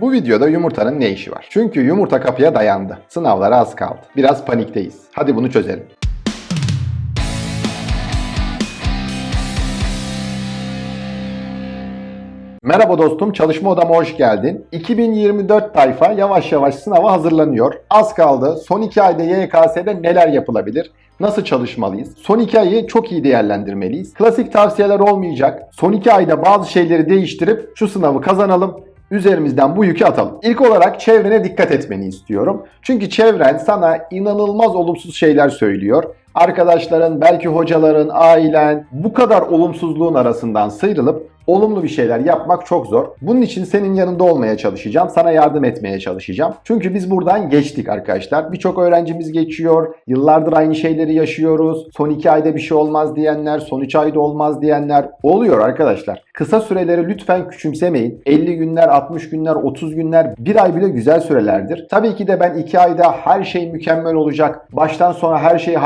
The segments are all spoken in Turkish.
Bu videoda yumurtanın ne işi var? Çünkü yumurta kapıya dayandı. Sınavlara az kaldı. Biraz panikteyiz. Hadi bunu çözelim. Merhaba dostum, çalışma odama hoş geldin. 2024 tayfa yavaş yavaş sınava hazırlanıyor. Az kaldı. Son 2 ayda YKS'de neler yapılabilir? Nasıl çalışmalıyız? Son 2 ayı çok iyi değerlendirmeliyiz. Klasik tavsiyeler olmayacak. Son 2 ayda bazı şeyleri değiştirip şu sınavı kazanalım. Üzerimizden bu yükü atalım. İlk olarak çevrene dikkat etmeni istiyorum. Çünkü çevren sana inanılmaz olumsuz şeyler söylüyor. Arkadaşların, belki hocaların, ailen bu kadar olumsuzluğun arasından sıyrılıp olumlu bir şeyler yapmak çok zor. Bunun için senin yanında olmaya çalışacağım. Sana yardım etmeye çalışacağım. Çünkü biz buradan geçtik arkadaşlar. Birçok öğrencimiz geçiyor. Yıllardır aynı şeyleri yaşıyoruz. Son 2 ayda bir şey olmaz diyenler, son 3 ayda olmaz diyenler oluyor arkadaşlar. Kısa süreleri lütfen küçümsemeyin. 50 günler, 60 günler, 30 günler, 1 ay bile güzel sürelerdir. Tabii ki de ben 2 ayda her şey mükemmel olacak. Baştan sona her şeyi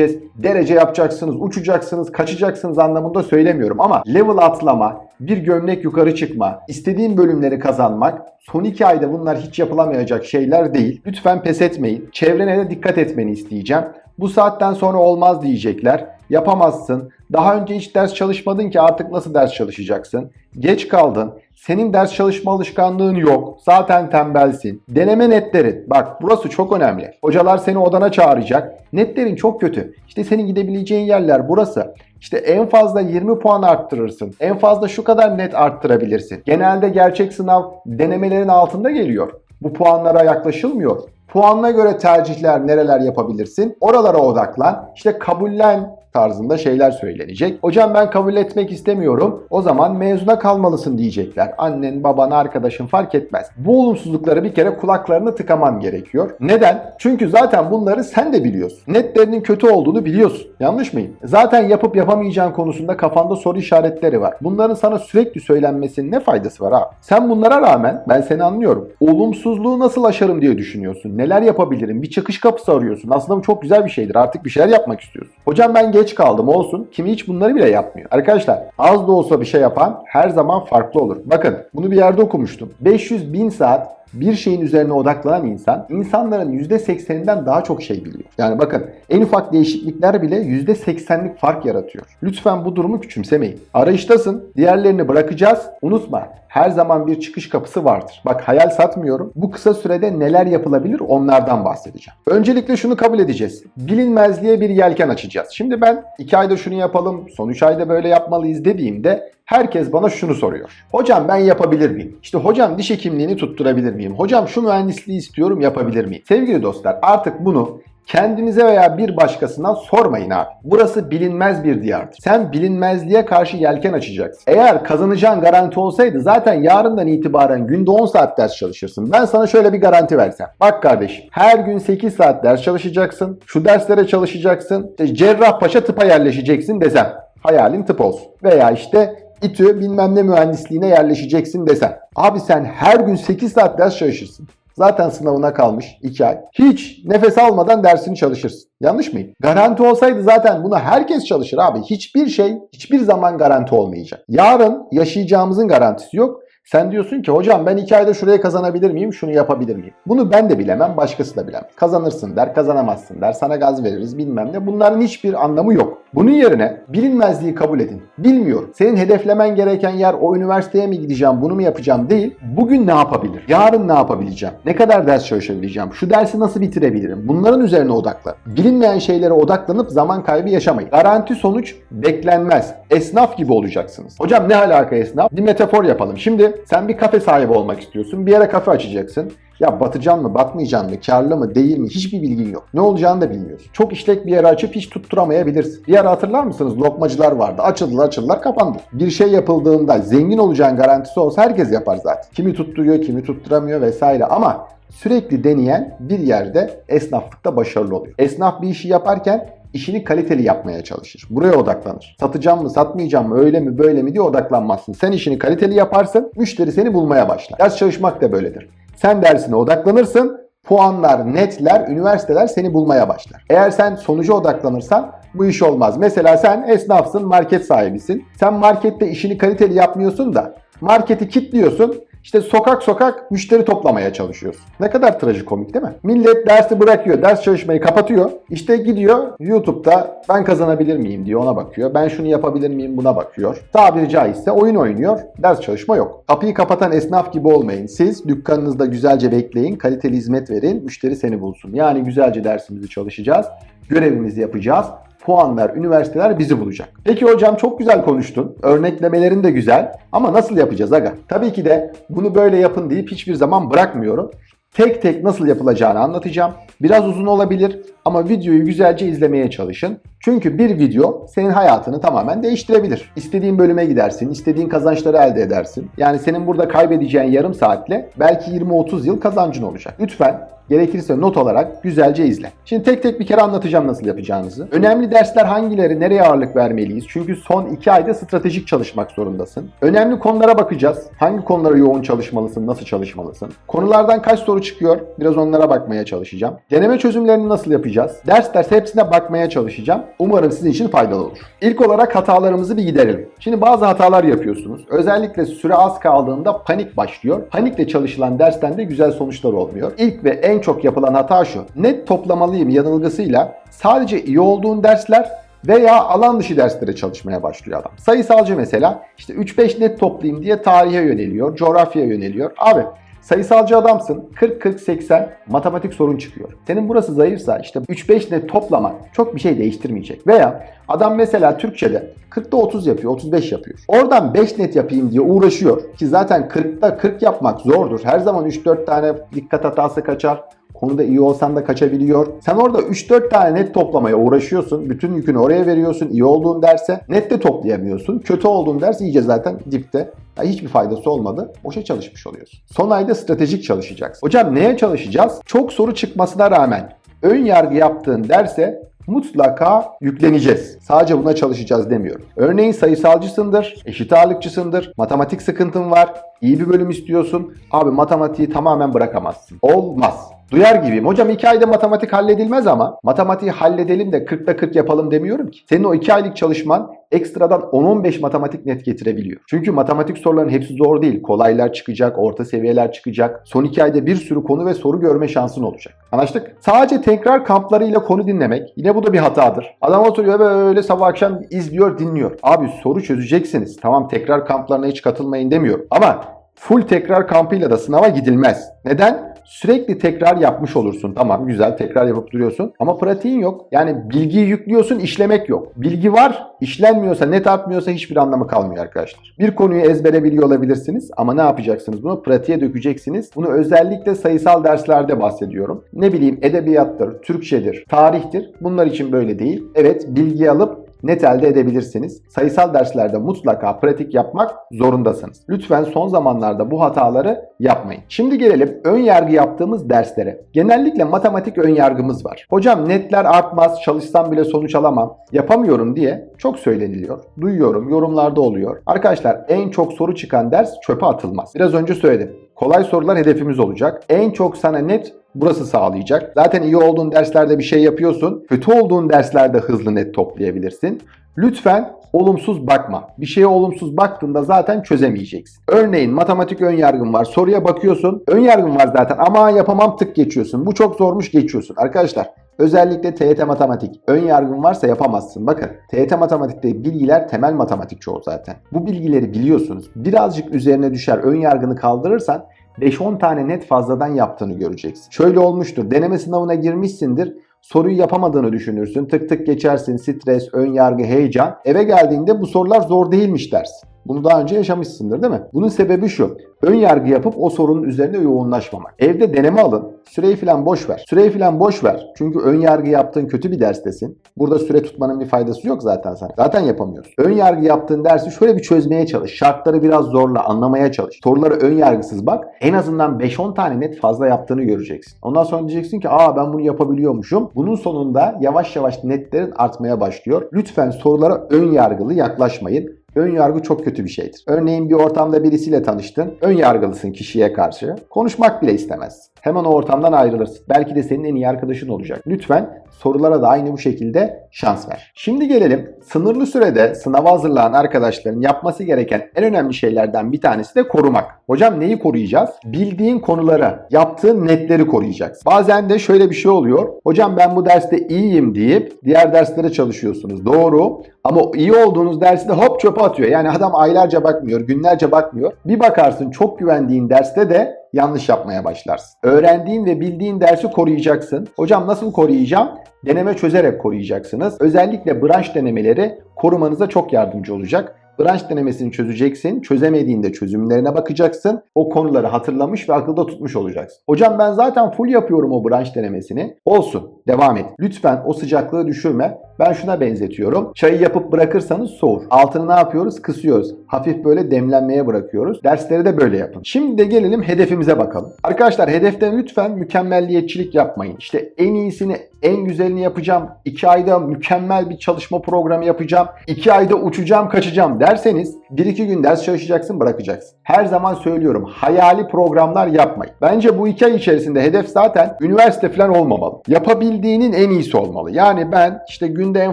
halledeceğiz. Derece yapacaksınız, uçacaksınız, kaçacaksınız anlamında söylemiyorum ama level atlama, bir gömlek yukarı çıkma, istediğin bölümleri kazanmak son 2 ayda bunlar hiç yapılamayacak şeyler değil. Lütfen pes etmeyin. Çevrene de dikkat etmeni isteyeceğim. Bu saatten sonra olmaz diyecekler. Yapamazsın. Daha önce hiç ders çalışmadın ki artık nasıl ders çalışacaksın? Geç kaldın. Senin ders çalışma alışkanlığın yok. Zaten tembelsin. Deneme netlerin. Bak burası çok önemli. Hocalar seni odana çağıracak. Netlerin çok kötü. İşte senin gidebileceğin yerler burası. İşte en fazla 20 puan arttırırsın. En fazla şu kadar net arttırabilirsin. Genelde gerçek sınav denemelerin altında geliyor. Bu puanlara yaklaşılmıyor. Puanına göre tercihler nereler yapabilirsin? Oralara odaklan. İşte kabullen tarzında şeyler söylenecek. Hocam ben kabul etmek istemiyorum. O zaman mezuna kalmalısın diyecekler. Annen, baban, arkadaşın fark etmez. Bu olumsuzlukları bir kere kulaklarını tıkaman gerekiyor. Neden? Çünkü zaten bunları sen de biliyorsun. Netlerinin kötü olduğunu biliyorsun. Yanlış mıyım? Zaten yapıp yapamayacağın konusunda kafanda soru işaretleri var. Bunların sana sürekli söylenmesinin ne faydası var abi? Sen bunlara rağmen ben seni anlıyorum. Olumsuzluğu nasıl aşarım diye düşünüyorsun. Neler yapabilirim? Bir çıkış kapısı arıyorsun. Aslında bu çok güzel bir şeydir. Artık bir şeyler yapmak istiyorsun. Hocam ben geç kaldım olsun. Kimi hiç bunları bile yapmıyor. Arkadaşlar az da olsa bir şey yapan her zaman farklı olur. Bakın bunu bir yerde okumuştum. 500 bin saat bir şeyin üzerine odaklanan insan insanların %80'inden daha çok şey biliyor. Yani bakın en ufak değişiklikler bile %80'lik fark yaratıyor. Lütfen bu durumu küçümsemeyin. Arayıştasın, diğerlerini bırakacağız. Unutma her zaman bir çıkış kapısı vardır. Bak hayal satmıyorum. Bu kısa sürede neler yapılabilir onlardan bahsedeceğim. Öncelikle şunu kabul edeceğiz. Bilinmezliğe bir yelken açacağız. Şimdi ben 2 ayda şunu yapalım, son 3 ayda böyle yapmalıyız dediğimde herkes bana şunu soruyor. Hocam ben yapabilir miyim? İşte hocam diş hekimliğini tutturabilir miyim? Hocam şu mühendisliği istiyorum yapabilir miyim? Sevgili dostlar artık bunu Kendinize veya bir başkasına sormayın abi. Burası bilinmez bir diyardır. Sen bilinmezliğe karşı yelken açacaksın. Eğer kazanacağın garanti olsaydı zaten yarından itibaren günde 10 saat ders çalışırsın. Ben sana şöyle bir garanti versem. Bak kardeşim her gün 8 saat ders çalışacaksın. Şu derslere çalışacaksın. Cerrahpaşa tıpa yerleşeceksin desem. Hayalin tıp olsun. Veya işte İTÜ bilmem ne mühendisliğine yerleşeceksin desem. Abi sen her gün 8 saat ders çalışırsın. Zaten sınavına kalmış 2 ay. Hiç nefes almadan dersini çalışırsın. Yanlış mıyım? Garanti olsaydı zaten buna herkes çalışır abi. Hiçbir şey hiçbir zaman garanti olmayacak. Yarın yaşayacağımızın garantisi yok. Sen diyorsun ki hocam ben 2 ayda şuraya kazanabilir miyim, şunu yapabilir miyim? Bunu ben de bilemem, başkası da bilemez. Kazanırsın der, kazanamazsın der, sana gaz veririz bilmem ne. Bunların hiçbir anlamı yok. Bunun yerine bilinmezliği kabul edin. Bilmiyorum. Senin hedeflemen gereken yer o üniversiteye mi gideceğim, bunu mu yapacağım değil. Bugün ne yapabilir? Yarın ne yapabileceğim? Ne kadar ders çalışabileceğim? Şu dersi nasıl bitirebilirim? Bunların üzerine odaklan. Bilinmeyen şeylere odaklanıp zaman kaybı yaşamayın. Garanti sonuç beklenmez. Esnaf gibi olacaksınız. Hocam ne alaka esnaf? Bir metafor yapalım. Şimdi sen bir kafe sahibi olmak istiyorsun. Bir yere kafe açacaksın. Ya batacan mı, batmayacaksın mı, karlı mı, değil mi hiçbir bilgin yok. Ne olacağını da bilmiyorsun. Çok işlek bir yere açıp hiç tutturamayabilirsin. Bir ara hatırlar mısınız? Lokmacılar vardı. Açıldılar açıldılar kapandı. Bir şey yapıldığında zengin olacağın garantisi olsa herkes yapar zaten. Kimi tutturuyor, kimi tutturamıyor vesaire ama sürekli deneyen bir yerde esnaflıkta başarılı oluyor. Esnaf bir işi yaparken işini kaliteli yapmaya çalışır. Buraya odaklanır. Satacağım mı, satmayacağım mı, öyle mi, böyle mi diye odaklanmazsın. Sen işini kaliteli yaparsın, müşteri seni bulmaya başlar. Ders çalışmak da böyledir. Sen dersine odaklanırsın, puanlar, netler, üniversiteler seni bulmaya başlar. Eğer sen sonuca odaklanırsan bu iş olmaz. Mesela sen esnafsın, market sahibisin. Sen markette işini kaliteli yapmıyorsun da marketi kilitliyorsun. İşte sokak sokak müşteri toplamaya çalışıyorsun. Ne kadar trajikomik değil mi? Millet dersi bırakıyor, ders çalışmayı kapatıyor. İşte gidiyor YouTube'da ben kazanabilir miyim diye ona bakıyor. Ben şunu yapabilir miyim buna bakıyor. Tabiri caizse oyun oynuyor, ders çalışma yok. Kapıyı kapatan esnaf gibi olmayın. Siz dükkanınızda güzelce bekleyin, kaliteli hizmet verin, müşteri seni bulsun. Yani güzelce dersimizi çalışacağız, görevimizi yapacağız. Puanlar, üniversiteler bizi bulacak. Peki hocam çok güzel konuştun. Örneklemelerin de güzel. Ama nasıl yapacağız aga? Tabii ki de bunu böyle yapın deyip hiçbir zaman bırakmıyorum. Tek tek nasıl yapılacağını anlatacağım. Biraz uzun olabilir ama videoyu güzelce izlemeye çalışın. Çünkü bir video senin hayatını tamamen değiştirebilir. İstediğin bölüme gidersin, istediğin kazançları elde edersin. Yani senin burada kaybedeceğin yarım saatle belki 20-30 yıl kazancın olacak. Lütfen gerekirse not olarak güzelce izle. Şimdi tek tek bir kere anlatacağım nasıl yapacağınızı. Önemli dersler hangileri, nereye ağırlık vermeliyiz? Çünkü son 2 ayda stratejik çalışmak zorundasın. Önemli konulara bakacağız. Hangi konulara yoğun çalışmalısın, nasıl çalışmalısın? Konulardan kaç soru çıkıyor? Biraz onlara bakmaya çalışacağım. Deneme çözümlerini nasıl yapacağız? Ders ders hepsine bakmaya çalışacağım. Umarım sizin için faydalı olur. İlk olarak hatalarımızı bir giderelim. Şimdi bazı hatalar yapıyorsunuz. Özellikle süre az kaldığında panik başlıyor. Panikle çalışılan dersten de güzel sonuçlar olmuyor. İlk ve en çok yapılan hata şu. Net toplamalıyım yanılgısıyla sadece iyi olduğun dersler veya alan dışı derslere çalışmaya başlıyor adam. Sayısalcı mesela işte 3-5 net toplayayım diye tarihe yöneliyor, coğrafyaya yöneliyor. Abi Sayısalcı adamsın 40-40-80 matematik sorun çıkıyor. Senin burası zayıfsa işte 3-5 net toplamak çok bir şey değiştirmeyecek. Veya adam mesela Türkçe'de 40'ta 30 yapıyor, 35 yapıyor. Oradan 5 net yapayım diye uğraşıyor. Ki zaten 40'ta 40 yapmak zordur. Her zaman 3-4 tane dikkat hatası kaçar. Konuda iyi olsan da kaçabiliyor. Sen orada 3-4 tane net toplamaya uğraşıyorsun. Bütün yükünü oraya veriyorsun. İyi olduğun derse net de toplayamıyorsun. Kötü olduğun ders iyice zaten dipte. Ya hiçbir faydası olmadı. Boşa çalışmış oluyorsun. Son ayda stratejik çalışacaksın. Hocam neye çalışacağız? Çok soru çıkmasına rağmen ön yargı yaptığın derse mutlaka yükleneceğiz. Sadece buna çalışacağız demiyorum. Örneğin sayısalcısındır, eşit ağırlıkçısındır, matematik sıkıntın var, iyi bir bölüm istiyorsun. Abi matematiği tamamen bırakamazsın. Olmaz. Duyar gibiyim. Hocam 2 ayda matematik halledilmez ama matematiği halledelim de 40'ta 40 yapalım demiyorum ki. Senin o 2 aylık çalışman ekstradan 10-15 matematik net getirebiliyor. Çünkü matematik soruların hepsi zor değil. Kolaylar çıkacak, orta seviyeler çıkacak. Son 2 ayda bir sürü konu ve soru görme şansın olacak. Anlaştık? Sadece tekrar kamplarıyla konu dinlemek yine bu da bir hatadır. Adam oturuyor böyle sabah akşam izliyor, dinliyor. Abi soru çözeceksiniz. Tamam tekrar kamplarına hiç katılmayın demiyorum. Ama full tekrar kampıyla da sınava gidilmez. Neden? Sürekli tekrar yapmış olursun. Tamam güzel tekrar yapıp duruyorsun ama pratiğin yok. Yani bilgiyi yüklüyorsun işlemek yok. Bilgi var işlenmiyorsa net artmıyorsa hiçbir anlamı kalmıyor arkadaşlar. Bir konuyu ezbere biliyor olabilirsiniz ama ne yapacaksınız bunu? Pratiğe dökeceksiniz. Bunu özellikle sayısal derslerde bahsediyorum. Ne bileyim edebiyattır, Türkçedir, tarihtir. Bunlar için böyle değil. Evet bilgi alıp net elde edebilirsiniz. Sayısal derslerde mutlaka pratik yapmak zorundasınız. Lütfen son zamanlarda bu hataları yapmayın. Şimdi gelelim ön yargı yaptığımız derslere. Genellikle matematik ön yargımız var. Hocam netler artmaz, çalışsam bile sonuç alamam, yapamıyorum diye çok söyleniliyor. Duyuyorum, yorumlarda oluyor. Arkadaşlar en çok soru çıkan ders çöpe atılmaz. Biraz önce söyledim. Kolay sorular hedefimiz olacak. En çok sana net burası sağlayacak. Zaten iyi olduğun derslerde bir şey yapıyorsun. Kötü olduğun derslerde hızlı net toplayabilirsin. Lütfen olumsuz bakma. Bir şeye olumsuz baktığında zaten çözemeyeceksin. Örneğin matematik ön yargın var. Soruya bakıyorsun. Ön yargın var zaten ama yapamam tık geçiyorsun. Bu çok zormuş geçiyorsun. Arkadaşlar Özellikle TYT matematik. Ön yargın varsa yapamazsın. Bakın TYT matematikte bilgiler temel matematik çoğu zaten. Bu bilgileri biliyorsunuz. Birazcık üzerine düşer ön yargını kaldırırsan 5-10 tane net fazladan yaptığını göreceksin. Şöyle olmuştur. Deneme sınavına girmişsindir. Soruyu yapamadığını düşünürsün. Tık tık geçersin. Stres, ön yargı, heyecan. Eve geldiğinde bu sorular zor değilmiş dersin. Bunu daha önce yaşamışsındır değil mi? Bunun sebebi şu. Ön yargı yapıp o sorunun üzerine yoğunlaşmamak. Evde deneme alın. Süreyi falan boş ver. Süreyi falan boş ver. Çünkü ön yargı yaptığın kötü bir derstesin. Burada süre tutmanın bir faydası yok zaten sana. Zaten yapamıyorsun. Ön yargı yaptığın dersi şöyle bir çözmeye çalış. Şartları biraz zorla anlamaya çalış. Soruları ön yargısız bak. En azından 5-10 tane net fazla yaptığını göreceksin. Ondan sonra diyeceksin ki aa ben bunu yapabiliyormuşum. Bunun sonunda yavaş yavaş netlerin artmaya başlıyor. Lütfen sorulara ön yargılı yaklaşmayın. Ön yargı çok kötü bir şeydir. Örneğin bir ortamda birisiyle tanıştın. Ön yargılısın kişiye karşı. Konuşmak bile istemezsin. Hemen o ortamdan ayrılırsın. Belki de senin en iyi arkadaşın olacak. Lütfen sorulara da aynı bu şekilde şans ver. Şimdi gelelim sınırlı sürede sınava hazırlanan arkadaşların yapması gereken en önemli şeylerden bir tanesi de korumak. Hocam neyi koruyacağız? Bildiğin konuları, yaptığın netleri koruyacaksın. Bazen de şöyle bir şey oluyor. Hocam ben bu derste iyiyim deyip diğer derslere çalışıyorsunuz. Doğru. Ama iyi olduğunuz dersi de hop çöpe atıyor. Yani adam aylarca bakmıyor, günlerce bakmıyor. Bir bakarsın çok güvendiğin derste de yanlış yapmaya başlarsın. Öğrendiğin ve bildiğin dersi koruyacaksın. Hocam nasıl koruyacağım? Deneme çözerek koruyacaksınız. Özellikle branş denemeleri korumanıza çok yardımcı olacak. Branş denemesini çözeceksin. Çözemediğinde çözümlerine bakacaksın. O konuları hatırlamış ve akılda tutmuş olacaksın. Hocam ben zaten full yapıyorum o branş denemesini. Olsun. Devam et. Lütfen o sıcaklığı düşürme. Ben şuna benzetiyorum. Çayı yapıp bırakırsanız soğur. Altını ne yapıyoruz? Kısıyoruz. Hafif böyle demlenmeye bırakıyoruz. Dersleri de böyle yapın. Şimdi de gelelim hedefimize bakalım. Arkadaşlar hedeften lütfen mükemmelliyetçilik yapmayın. İşte en iyisini, en güzelini yapacağım. 2 ayda mükemmel bir çalışma programı yapacağım. 2 ayda uçacağım, kaçacağım derseniz 1-2 gün ders çalışacaksın, bırakacaksın. Her zaman söylüyorum hayali programlar yapmayın. Bence bu 2 ay içerisinde hedef zaten üniversite falan olmamalı. Yapabildiğinin en iyisi olmalı. Yani ben işte günde en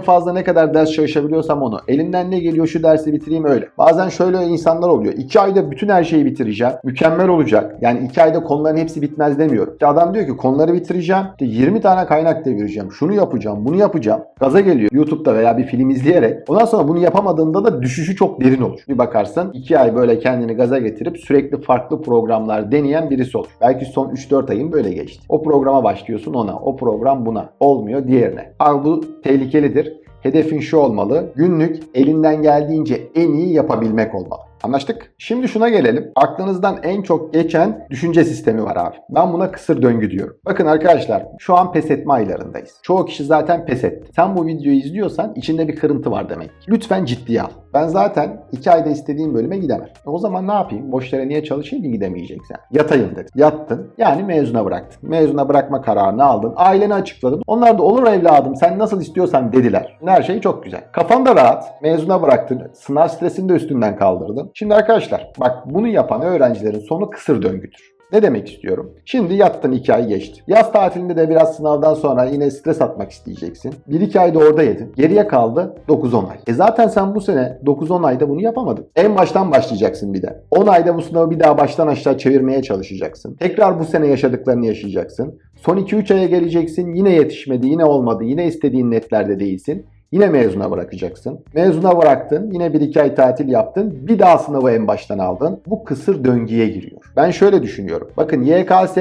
fazla ne kadar ders çalışabiliyorsam onu. Elimden ne geliyor şu dersi bitireyim öyle. Bazen şöyle insanlar oluyor. 2 ayda bütün her şeyi bitireceğim. Mükemmel olacak. Yani 2 ayda konuların hepsi bitmez demiyorum. İşte adam diyor ki konuları bitireceğim. İşte 20 tane kaynak devireceğim. Şunu yapacağım, bunu yapacağım. Gaza geliyor YouTube'da veya bir film izleyerek. Ondan sonra bunu yapamadığında da düşüşü çok derin olur. Bir bakarsın 2 ay böyle kendini gaza getirip sürekli farklı programlar deneyen birisi olur. Belki son 3-4 ayın böyle geçti. O programa başlıyorsun ona, o program buna. Olmuyor diğerine. Al bu tehlikelidir. Hedefin şu olmalı. Günlük elinden geldiğince en iyi yapabilmek olmalı. Anlaştık? Şimdi şuna gelelim. Aklınızdan en çok geçen düşünce sistemi var abi. Ben buna kısır döngü diyorum. Bakın arkadaşlar şu an pes etme aylarındayız. Çoğu kişi zaten pes etti. Sen bu videoyu izliyorsan içinde bir kırıntı var demek. Lütfen ciddiye al. Ben zaten 2 ayda istediğim bölüme gidemem. E o zaman ne yapayım? Boş yere niye çalışayım ki gidemeyeceksen? Yatayım dedin. Yattın. Yani mezuna bıraktın. Mezuna bırakma kararını aldın. Aileni açıkladın. Onlar da olur evladım sen nasıl istiyorsan dediler. Her şey çok güzel. Kafan da rahat. Mezuna bıraktın. Sınav stresini de üstünden kaldırdın. Şimdi arkadaşlar bak bunu yapan öğrencilerin sonu kısır döngüdür. Ne demek istiyorum? Şimdi yattın 2 ay geçti. Yaz tatilinde de biraz sınavdan sonra yine stres atmak isteyeceksin. 1-2 ayda orada yedin. Geriye kaldı 9-10 ay. E zaten sen bu sene 9-10 ayda bunu yapamadın. En baştan başlayacaksın bir de. 10 ayda bu sınavı bir daha baştan aşağı çevirmeye çalışacaksın. Tekrar bu sene yaşadıklarını yaşayacaksın. Son 2-3 aya geleceksin. Yine yetişmedi, yine olmadı, yine istediğin netlerde değilsin. Yine mezuna bırakacaksın. Mezuna bıraktın. Yine 1-2 ay tatil yaptın. Bir daha sınavı en baştan aldın. Bu kısır döngüye giriyor. Ben şöyle düşünüyorum. Bakın YKS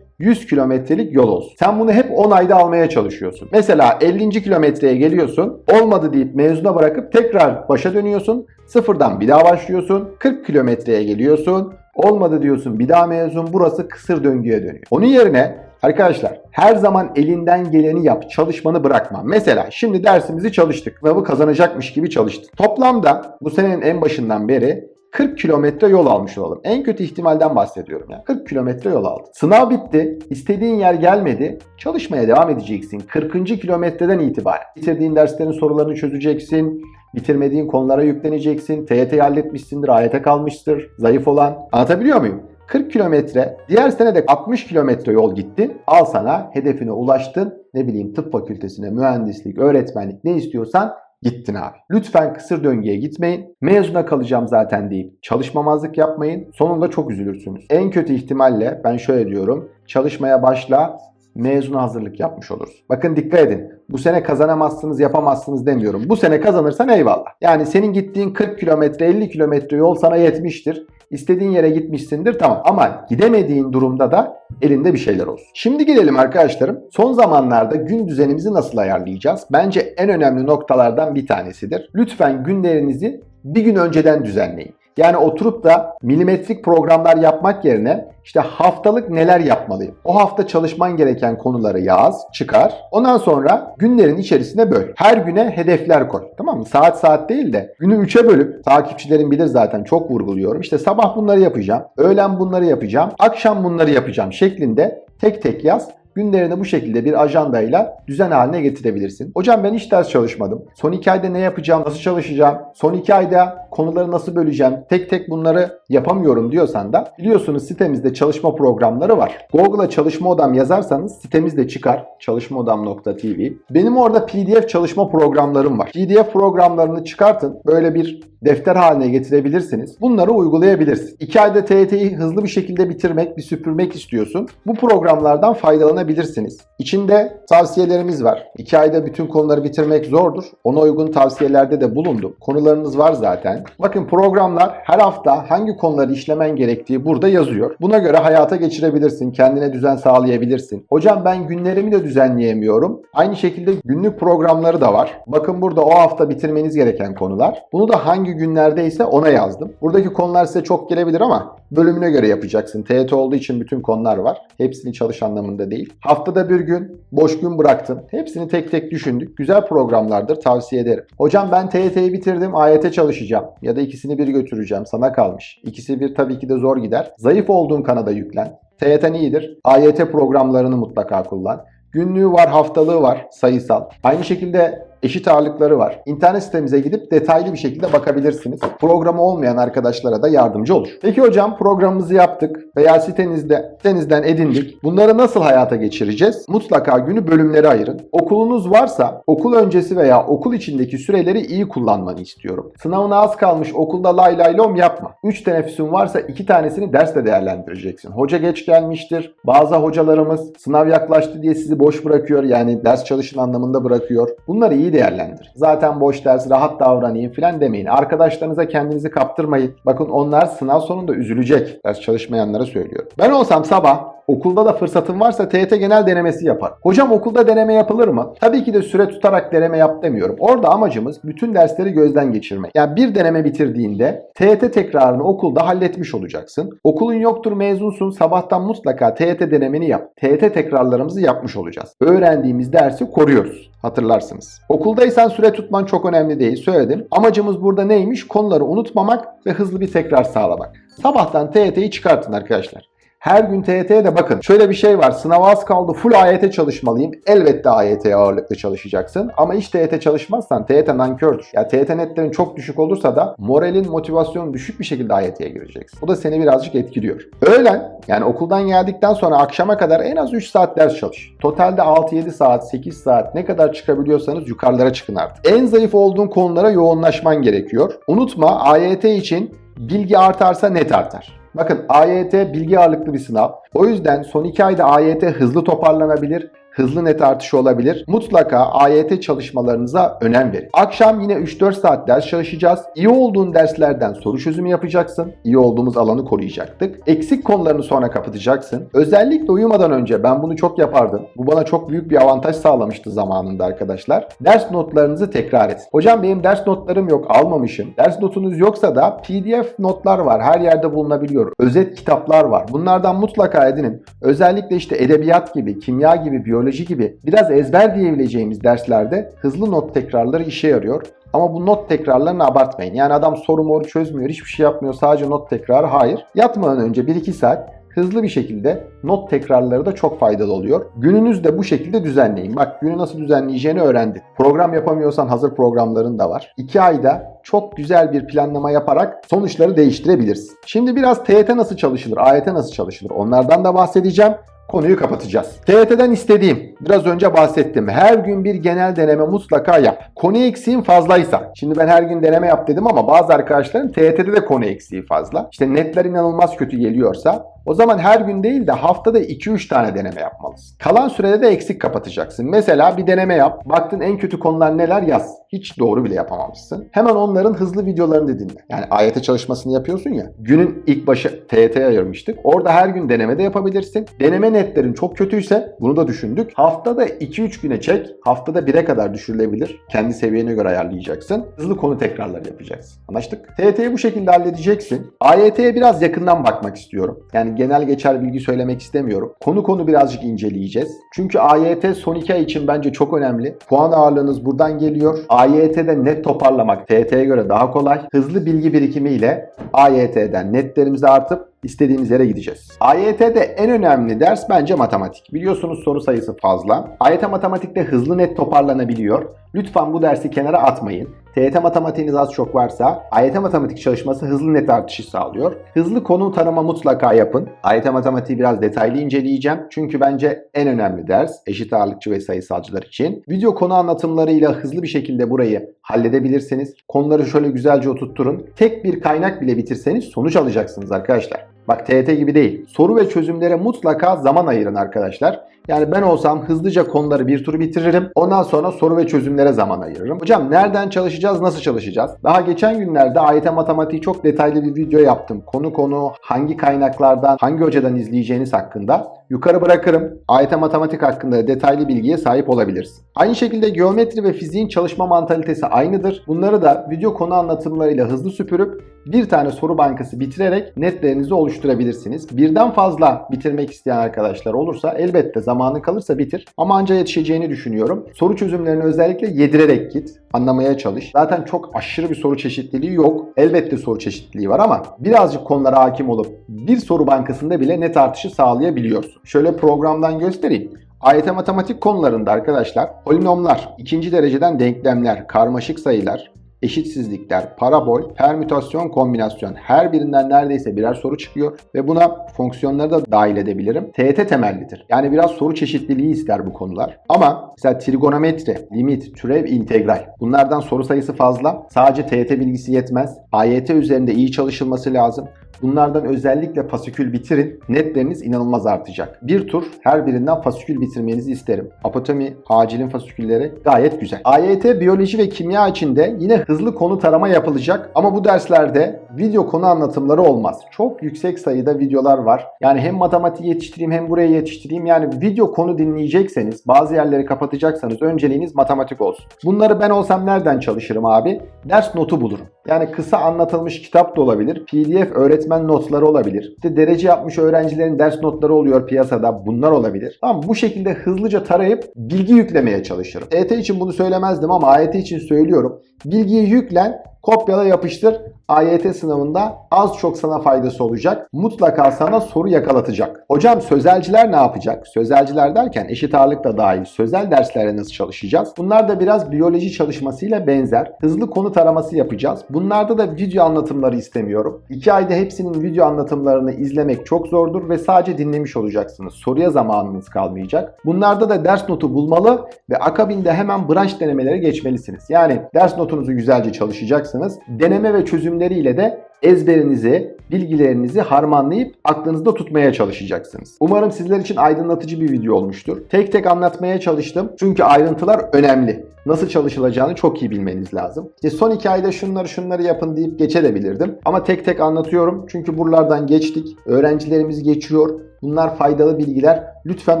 100 kilometrelik yol olsun. Sen bunu hep 10 ayda almaya çalışıyorsun. Mesela 50. kilometreye geliyorsun. Olmadı deyip mezuna bırakıp tekrar başa dönüyorsun. Sıfırdan bir daha başlıyorsun. 40 kilometreye geliyorsun. Olmadı diyorsun bir daha mezun. Burası kısır döngüye dönüyor. Onun yerine Arkadaşlar her zaman elinden geleni yap. Çalışmanı bırakma. Mesela şimdi dersimizi çalıştık. Sınavı kazanacakmış gibi çalıştık. Toplamda bu senenin en başından beri 40 kilometre yol almış olalım. En kötü ihtimalden bahsediyorum ya. 40 kilometre yol aldın. Sınav bitti. İstediğin yer gelmedi. Çalışmaya devam edeceksin. 40. kilometreden itibaren. Bitirdiğin derslerin sorularını çözeceksin. Bitirmediğin konulara yükleneceksin. TYT'yi halletmişsindir. AYT kalmıştır. Zayıf olan. Anlatabiliyor muyum? 40 kilometre, diğer sene de 60 kilometre yol gittin. Al sana hedefine ulaştın. Ne bileyim tıp fakültesine, mühendislik, öğretmenlik ne istiyorsan gittin abi. Lütfen kısır döngüye gitmeyin. Mezuna kalacağım zaten deyip çalışmamazlık yapmayın. Sonunda çok üzülürsünüz. En kötü ihtimalle ben şöyle diyorum. Çalışmaya başla, mezuna hazırlık yapmış oluruz. Bakın dikkat edin. Bu sene kazanamazsınız, yapamazsınız demiyorum. Bu sene kazanırsan eyvallah. Yani senin gittiğin 40 kilometre, 50 kilometre yol sana yetmiştir. İstediğin yere gitmişsindir tamam. Ama gidemediğin durumda da elinde bir şeyler olsun. Şimdi gelelim arkadaşlarım. Son zamanlarda gün düzenimizi nasıl ayarlayacağız? Bence en önemli noktalardan bir tanesidir. Lütfen günlerinizi bir gün önceden düzenleyin. Yani oturup da milimetrik programlar yapmak yerine işte haftalık neler yapmalıyım? O hafta çalışman gereken konuları yaz, çıkar. Ondan sonra günlerin içerisine böl. Her güne hedefler koy. Tamam mı? Saat saat değil de günü 3'e bölüp takipçilerim bilir zaten çok vurguluyorum. İşte sabah bunları yapacağım, öğlen bunları yapacağım, akşam bunları yapacağım şeklinde tek tek yaz. günlerini bu şekilde bir ajandayla düzen haline getirebilirsin. Hocam ben hiç ders çalışmadım. Son iki ayda ne yapacağım, nasıl çalışacağım, son iki ayda konuları nasıl böleceğim, tek tek bunları yapamıyorum diyorsan da biliyorsunuz sitemizde çalışma programları var. Google'a çalışma odam yazarsanız sitemizde çıkar çalışmaodam.tv. Benim orada PDF çalışma programlarım var. PDF programlarını çıkartın. Böyle bir defter haline getirebilirsiniz. Bunları uygulayabilirsin. 2 ayda TYT'yi hızlı bir şekilde bitirmek, bir süpürmek istiyorsun. Bu programlardan faydalanabilirsiniz. İçinde tavsiyelerimiz var. 2 ayda bütün konuları bitirmek zordur. Ona uygun tavsiyelerde de bulundum. Konularınız var zaten. Bakın programlar her hafta hangi konuları işlemen gerektiği burada yazıyor. Buna göre hayata geçirebilirsin. Kendine düzen sağlayabilirsin. Hocam ben günlerimi de düzenleyemiyorum. Aynı şekilde günlük programları da var. Bakın burada o hafta bitirmeniz gereken konular. Bunu da hangi günlerdeyse ona yazdım. Buradaki konular size çok gelebilir ama bölümüne göre yapacaksın. TET olduğu için bütün konular var. Hepsini çalış anlamında değil. Haftada bir gün boş gün bıraktım. Hepsini tek tek düşündük. Güzel programlardır tavsiye ederim. Hocam ben TYT'yi bitirdim AYT çalışacağım. Ya da ikisini bir götüreceğim sana kalmış. İkisi bir tabii ki de zor gider. Zayıf olduğun kanada yüklen. TYT'n iyidir. AYT programlarını mutlaka kullan. Günlüğü var, haftalığı var, sayısal. Aynı şekilde eşit ağırlıkları var. İnternet sitemize gidip detaylı bir şekilde bakabilirsiniz. Programı olmayan arkadaşlara da yardımcı olur. Peki hocam programımızı yaptık veya sitenizde sitenizden edindik. Bunları nasıl hayata geçireceğiz? Mutlaka günü bölümlere ayırın. Okulunuz varsa okul öncesi veya okul içindeki süreleri iyi kullanmanı istiyorum. Sınavına az kalmış okulda lay lay lom yapma. 3 teneffüsün varsa 2 tanesini derste değerlendireceksin. Hoca geç gelmiştir. Bazı hocalarımız sınav yaklaştı diye sizi boş bırakıyor. Yani ders çalışın anlamında bırakıyor. Bunları iyi değerlendir. Zaten boş ders rahat davranayım falan demeyin. Arkadaşlarınıza kendinizi kaptırmayın. Bakın onlar sınav sonunda üzülecek. Ders çalışmayanlara söylüyorum. Ben olsam sabah Okulda da fırsatın varsa TYT genel denemesi yapar. Hocam okulda deneme yapılır mı? Tabii ki de süre tutarak deneme yap demiyorum. Orada amacımız bütün dersleri gözden geçirmek. Yani bir deneme bitirdiğinde TYT tekrarını okulda halletmiş olacaksın. Okulun yoktur mezunsun sabahtan mutlaka TYT denemeni yap. TYT tekrarlarımızı yapmış olacağız. Öğrendiğimiz dersi koruyoruz. Hatırlarsınız. Okuldaysan süre tutman çok önemli değil. Söyledim. Amacımız burada neymiş? Konuları unutmamak ve hızlı bir tekrar sağlamak. Sabahtan TYT'yi çıkartın arkadaşlar. Her gün TYT'ye de bakın. Şöyle bir şey var. Sınava az kaldı. Full AYT çalışmalıyım. Elbette AYT'ye ağırlıklı çalışacaksın. Ama hiç TYT çalışmazsan TYT nankördür. Ya TYT netlerin çok düşük olursa da moralin, motivasyonun düşük bir şekilde AYT'ye gireceksin. Bu da seni birazcık etkiliyor. Öğlen yani okuldan geldikten sonra akşama kadar en az 3 saat ders çalış. Totalde 6-7 saat, 8 saat ne kadar çıkabiliyorsanız yukarılara çıkın artık. En zayıf olduğun konulara yoğunlaşman gerekiyor. Unutma AYT için bilgi artarsa net artar. Bakın AYT bilgi ağırlıklı bir sınav. O yüzden son 2 ayda AYT hızlı toparlanabilir hızlı net artışı olabilir. Mutlaka AYT çalışmalarınıza önem verin. Akşam yine 3-4 saat ders çalışacağız. İyi olduğun derslerden soru çözümü yapacaksın. İyi olduğumuz alanı koruyacaktık. Eksik konularını sonra kapatacaksın. Özellikle uyumadan önce ben bunu çok yapardım. Bu bana çok büyük bir avantaj sağlamıştı zamanında arkadaşlar. Ders notlarınızı tekrar et. Hocam benim ders notlarım yok almamışım. Ders notunuz yoksa da PDF notlar var. Her yerde bulunabiliyor. Özet kitaplar var. Bunlardan mutlaka edinin. Özellikle işte edebiyat gibi, kimya gibi, biyoloji biyoloji gibi biraz ezber diyebileceğimiz derslerde hızlı not tekrarları işe yarıyor. Ama bu not tekrarlarını abartmayın. Yani adam soru moru çözmüyor, hiçbir şey yapmıyor, sadece not tekrarı. Hayır. Yatmadan önce 1-2 saat hızlı bir şekilde not tekrarları da çok faydalı oluyor. Gününüzü de bu şekilde düzenleyin. Bak günü nasıl düzenleyeceğini öğrendin. Program yapamıyorsan hazır programların da var. 2 ayda çok güzel bir planlama yaparak sonuçları değiştirebilirsin. Şimdi biraz TYT nasıl çalışılır, AYT nasıl çalışılır onlardan da bahsedeceğim konuyu kapatacağız. TYT'den istediğim, biraz önce bahsettim. Her gün bir genel deneme mutlaka yap. Konu eksiğin fazlaysa, şimdi ben her gün deneme yap dedim ama bazı arkadaşların TYT'de de konu eksiği fazla. İşte netler inanılmaz kötü geliyorsa o zaman her gün değil de haftada 2-3 tane deneme yapmalısın. Kalan sürede de eksik kapatacaksın. Mesela bir deneme yap. Baktın en kötü konular neler yaz. Hiç doğru bile yapamamışsın. Hemen onların hızlı videolarını dinle. Yani AYT çalışmasını yapıyorsun ya. Günün ilk başı TYT'ye ayırmıştık. Orada her gün deneme de yapabilirsin. Deneme netlerin çok kötüyse bunu da düşündük. Haftada 2-3 güne çek. Haftada 1'e kadar düşürülebilir. Kendi seviyene göre ayarlayacaksın. Hızlı konu tekrarları yapacaksın. Anlaştık? TYT'yi bu şekilde halledeceksin. AYT'ye biraz yakından bakmak istiyorum. Yani genel geçer bilgi söylemek istemiyorum. Konu konu birazcık inceleyeceğiz. Çünkü AYT son 2 ay için bence çok önemli. Puan ağırlığınız buradan geliyor. AYT'de net toparlamak TYT'ye göre daha kolay. Hızlı bilgi birikimiyle AYT'den netlerimizi artıp istediğimiz yere gideceğiz. AYT'de en önemli ders bence matematik. Biliyorsunuz soru sayısı fazla. AYT matematikte hızlı net toparlanabiliyor. Lütfen bu dersi kenara atmayın. TYT matematiğiniz az çok varsa AYT matematik çalışması hızlı net artışı sağlıyor. Hızlı konu tanıma mutlaka yapın. AYT matematiği biraz detaylı inceleyeceğim. Çünkü bence en önemli ders eşit ağırlıkçı ve sayısalcılar için. Video konu anlatımlarıyla hızlı bir şekilde burayı halledebilirsiniz. Konuları şöyle güzelce oturtturun. Tek bir kaynak bile bitirseniz sonuç alacaksınız arkadaşlar. Bak TYT gibi değil. Soru ve çözümlere mutlaka zaman ayırın arkadaşlar. Yani ben olsam hızlıca konuları bir turu bitiririm. Ondan sonra soru ve çözümlere zaman ayırırım. Hocam nereden çalışacağız, nasıl çalışacağız? Daha geçen günlerde AYT matematiği çok detaylı bir video yaptım. Konu konu, hangi kaynaklardan, hangi hocadan izleyeceğiniz hakkında. Yukarı bırakırım. AYT matematik hakkında detaylı bilgiye sahip olabilirsin. Aynı şekilde geometri ve fiziğin çalışma mantalitesi aynıdır. Bunları da video konu anlatımlarıyla hızlı süpürüp bir tane soru bankası bitirerek netlerinizi oluşturabilirsiniz. Birden fazla bitirmek isteyen arkadaşlar olursa elbette zamanı kalırsa bitir. Ama anca yetişeceğini düşünüyorum. Soru çözümlerini özellikle yedirerek git. Anlamaya çalış. Zaten çok aşırı bir soru çeşitliliği yok. Elbette soru çeşitliliği var ama birazcık konulara hakim olup bir soru bankasında bile net artışı sağlayabiliyorsun. Şöyle programdan göstereyim. AYT matematik konularında arkadaşlar polinomlar, ikinci dereceden denklemler, karmaşık sayılar, eşitsizlikler, parabol, permütasyon, kombinasyon her birinden neredeyse birer soru çıkıyor ve buna fonksiyonları da dahil edebilirim. TET temellidir. Yani biraz soru çeşitliliği ister bu konular. Ama mesela trigonometri, limit, türev, integral. Bunlardan soru sayısı fazla. Sadece TET bilgisi yetmez. AYT üzerinde iyi çalışılması lazım. Bunlardan özellikle fasikül bitirin. Netleriniz inanılmaz artacak. Bir tur her birinden fasikül bitirmenizi isterim. Apatomi, acilin fasikülleri gayet güzel. AYT, biyoloji ve kimya için de yine hızlı konu tarama yapılacak. Ama bu derslerde video konu anlatımları olmaz. Çok yüksek sayıda videolar var. Yani hem matematiği yetiştireyim hem buraya yetiştireyim. Yani video konu dinleyecekseniz, bazı yerleri kapatacaksanız önceliğiniz matematik olsun. Bunları ben olsam nereden çalışırım abi? Ders notu bulurum. Yani kısa anlatılmış kitap da olabilir. PDF öğretmen notları olabilir. İşte derece yapmış öğrencilerin ders notları oluyor piyasada. Bunlar olabilir. Tamam bu şekilde hızlıca tarayıp bilgi yüklemeye çalışırım. EYT için bunu söylemezdim ama AYT için söylüyorum. Bilgiyi yüklen, kopyala yapıştır. AYT sınavında az çok sana faydası olacak. Mutlaka sana soru yakalatacak. Hocam sözelciler ne yapacak? Sözelciler derken eşit ağırlık da dahil sözel derslere nasıl çalışacağız? Bunlar da biraz biyoloji çalışmasıyla benzer. Hızlı konu taraması yapacağız. Bunlarda da video anlatımları istemiyorum. 2 ayda hepsinin video anlatımlarını izlemek çok zordur ve sadece dinlemiş olacaksınız. Soruya zamanınız kalmayacak. Bunlarda da ders notu bulmalı ve akabinde hemen branş denemeleri geçmelisiniz. Yani ders notunuzu güzelce çalışacaksınız. Deneme ve çözümleriyle de ezberinizi, bilgilerinizi harmanlayıp aklınızda tutmaya çalışacaksınız. Umarım sizler için aydınlatıcı bir video olmuştur. Tek tek anlatmaya çalıştım çünkü ayrıntılar önemli. Nasıl çalışılacağını çok iyi bilmeniz lazım. İşte son iki ayda şunları şunları yapın deyip geçebilirdim. Ama tek tek anlatıyorum çünkü buralardan geçtik. Öğrencilerimiz geçiyor. Bunlar faydalı bilgiler. Lütfen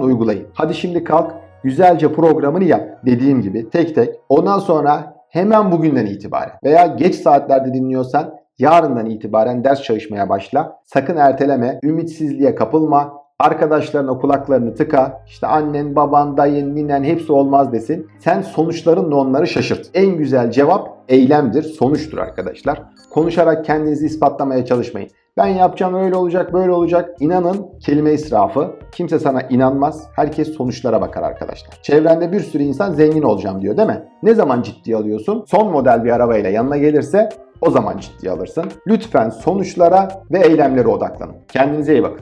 uygulayın. Hadi şimdi kalk güzelce programını yap. Dediğim gibi tek tek. Ondan sonra hemen bugünden itibaren veya geç saatlerde dinliyorsan yarından itibaren ders çalışmaya başla. Sakın erteleme, ümitsizliğe kapılma. Arkadaşlarına kulaklarını tıka. İşte annen, baban, dayın, ninen hepsi olmaz desin. Sen sonuçlarınla onları şaşırt. En güzel cevap eylemdir, sonuçtur arkadaşlar. Konuşarak kendinizi ispatlamaya çalışmayın. Ben yapacağım öyle olacak böyle olacak. İnanın kelime israfı. Kimse sana inanmaz. Herkes sonuçlara bakar arkadaşlar. Çevrende bir sürü insan zengin olacağım diyor değil mi? Ne zaman ciddiye alıyorsun? Son model bir arabayla yanına gelirse o zaman ciddiye alırsın. Lütfen sonuçlara ve eylemlere odaklanın. Kendinize iyi bakın.